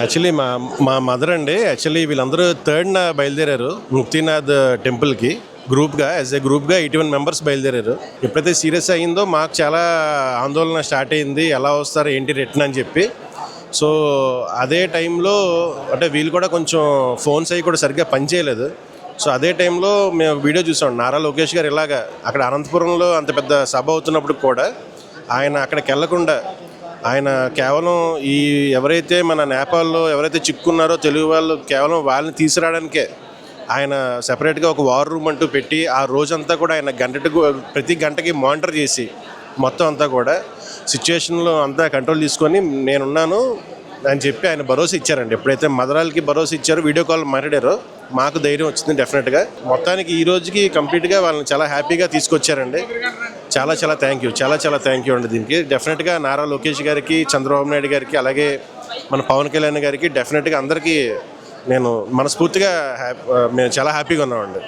Actually మా మా mother అండి యాక్చువల్లీ వీళ్ళందరూ థర్డ్న బయలుదేరారు ముక్తినాథ్ టెంపుల్కి గ్రూప్గా యాజ్ ఏ గ్రూప్గా ఎయిటీ వన్ మెంబర్స్ బయలుదేరారు. ఎప్పుడైతే సీరియస్ అయ్యిందో మాకు చాలా ఆందోళన స్టార్ట్ అయింది ఎలా వస్తారు ఏంటి రిటర్న్ అని చెప్పి. సో అదే టైంలో అంటే వీళ్ళు కూడా కొంచెం ఫోన్స్ అవి కూడా సరిగ్గా పనిచేయలేదు సో అదే టైంలో మేము వీడియో చూసాం. నారా లోకేష్ గారు ఇలాగా అక్కడ అనంతపురంలో అంత పెద్ద సభ అవుతున్నప్పుడు కూడా ఆయన అక్కడికి వెళ్ళకుండా ఆయన కేవలం ఈ ఎవరైతే మన నేపాల్లో ఎవరైతే చిక్కున్నారో తెలుగు వాళ్ళు కేవలం వాళ్ళని తీసుకురావడానికే ఆయన సెపరేట్గా ఒక వార్ రూమ్ అంటూ పెట్టి ఆ రోజంతా కూడా ఆయన గంటకు ప్రతి గంటకి మానిటర్ చేసి మొత్తం అంతా కూడా సిచ్యువేషన్లో అంతా కంట్రోల్ తీసుకొని నేనున్నాను. అని చెప్పి ఆయన భరోసా ఇచ్చారండి. ఎప్పుడైతే మదరాలకి భరోసా ఇచ్చారో వీడియో కాల్ మాట్లాడారో మాకు ధైర్యం వచ్చింది డెఫినెట్గా మొత్తానికి ఈ రోజుకి కంప్లీట్గా వాళ్ళని చాలా హ్యాపీగా తీసుకొచ్చారండి. చాలా చాలా థ్యాంక్ యూ చాలా చాలా థ్యాంక్ యూ అండి దీనికి. డెఫినెట్గా నారా లోకేష్ గారికి చంద్రబాబు నాయుడు గారికి అలాగే మన పవన్ కళ్యాణ్ గారికి డెఫినెట్గా అందరికీ నేను మనస్ఫూర్తిగా హ్యాపీ మేము చాలా హ్యాపీగా ఉన్నామండి.